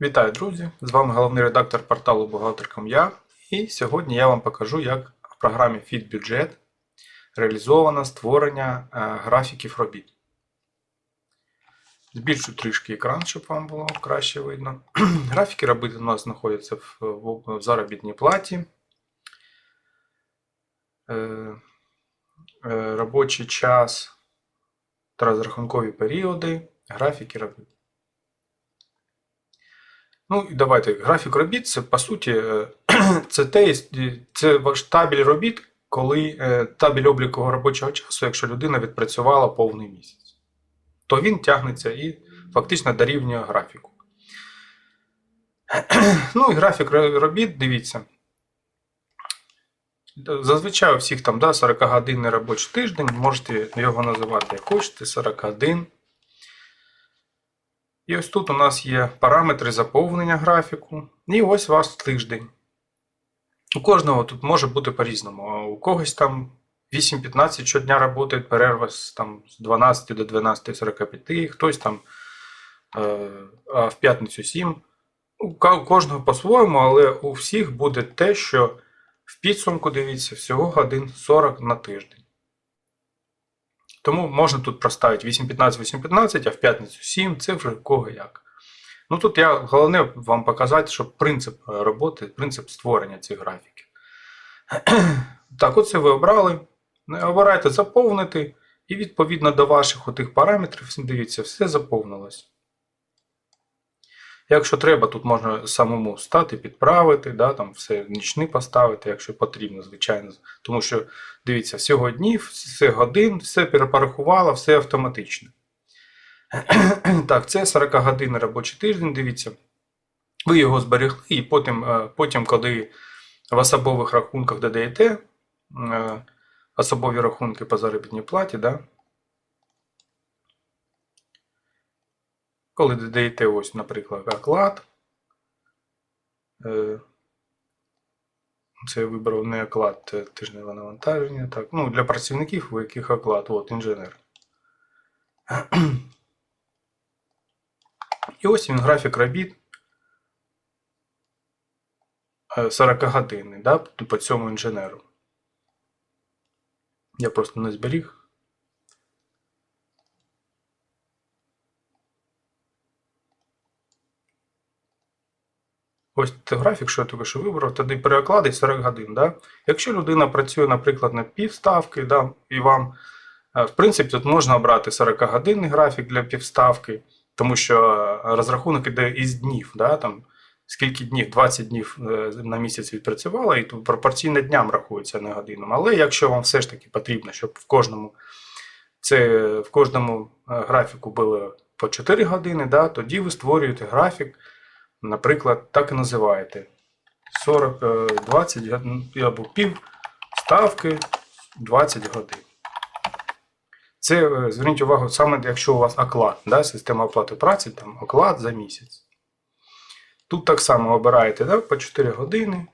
Вітаю, друзі! З вами головний редактор порталу Бухгалтер.com.ua і сьогодні я вам покажу, як в програмі FitBudget реалізовано створення е, графіків робіт. Збільшу трішки екран, щоб вам було краще видно. Графіки робіт у нас знаходяться в заробітній платі. Е, е, робочий час та розрахункові періоди, графіки робіт. Ну і давайте. Графік робіт це по суті е, це те, це ваш табель робіт, коли е, табель обліку робочого часу, якщо людина відпрацювала повний місяць, то він тягнеться і фактично дорівнює графіку. Ну і графік робіт, дивіться. Зазвичай у всіх там да, 40 годинний робочий тиждень, можете його називати як хочете, 41. І ось тут у нас є параметри заповнення графіку. І ось ваш тиждень. У кожного тут може бути по-різному. У когось там 8-15 щодня працює, перерва з, там, з 12 до 12.45, хтось там е, а в п'ятницю 7. У кожного по-своєму, але у всіх буде те, що в підсумку, дивіться, всього годин 40 на тиждень. Тому можна тут проставити 8.15, 8.15, а в п'ятницю 7, цифри кого як. Ну тут я головне вам показати, що принцип роботи, принцип створення цих графіків. Так, оце ви обрали. Обирайте заповнити, і відповідно до ваших отих параметрів, дивіться, все заповнилось. Якщо треба, тут можна самому стати, підправити, да, там все нічний поставити, якщо потрібно, звичайно. Тому що, дивіться, всього днів, все годин, все перепорахувало, все автоматично. Так, це 40 годин робочий тиждень, дивіться. Ви його зберегли, і потім, потім коли в особових рахунках додаєте особові рахунки по заробітній платі, да, Коли додаєте ось, наприклад, оклад, е, це я вибрав не оклад тижневе навантаження. Так, ну, Для працівників, у яких оклад, от інженер. І ось він графік робіт 40 годинний да, по цьому інженеру. Я просто не зберіг. Ось графік, що я тільки що вибрав, тоді перекладить 40 годин. Да? Якщо людина працює, наприклад, на півставки, да, і вам, в принципі, тут можна обрати 40-годинний графік для півставки, тому що розрахунок іде із днів. Да, там, Скільки днів, 20 днів е, на місяць відпрацювала, і тут пропорційно дням рахується не годинам. Але якщо вам все ж таки потрібно, щоб в кожному це, в кожному графіку було по 4 години, да, тоді ви створюєте графік. Наприклад, так і називаєте 40, 20 або пів ставки 20 годин. Це, зверніть увагу, саме якщо у вас оклад, да, система оплати праці, там оклад за місяць. Тут так само обираєте да, по 4 години.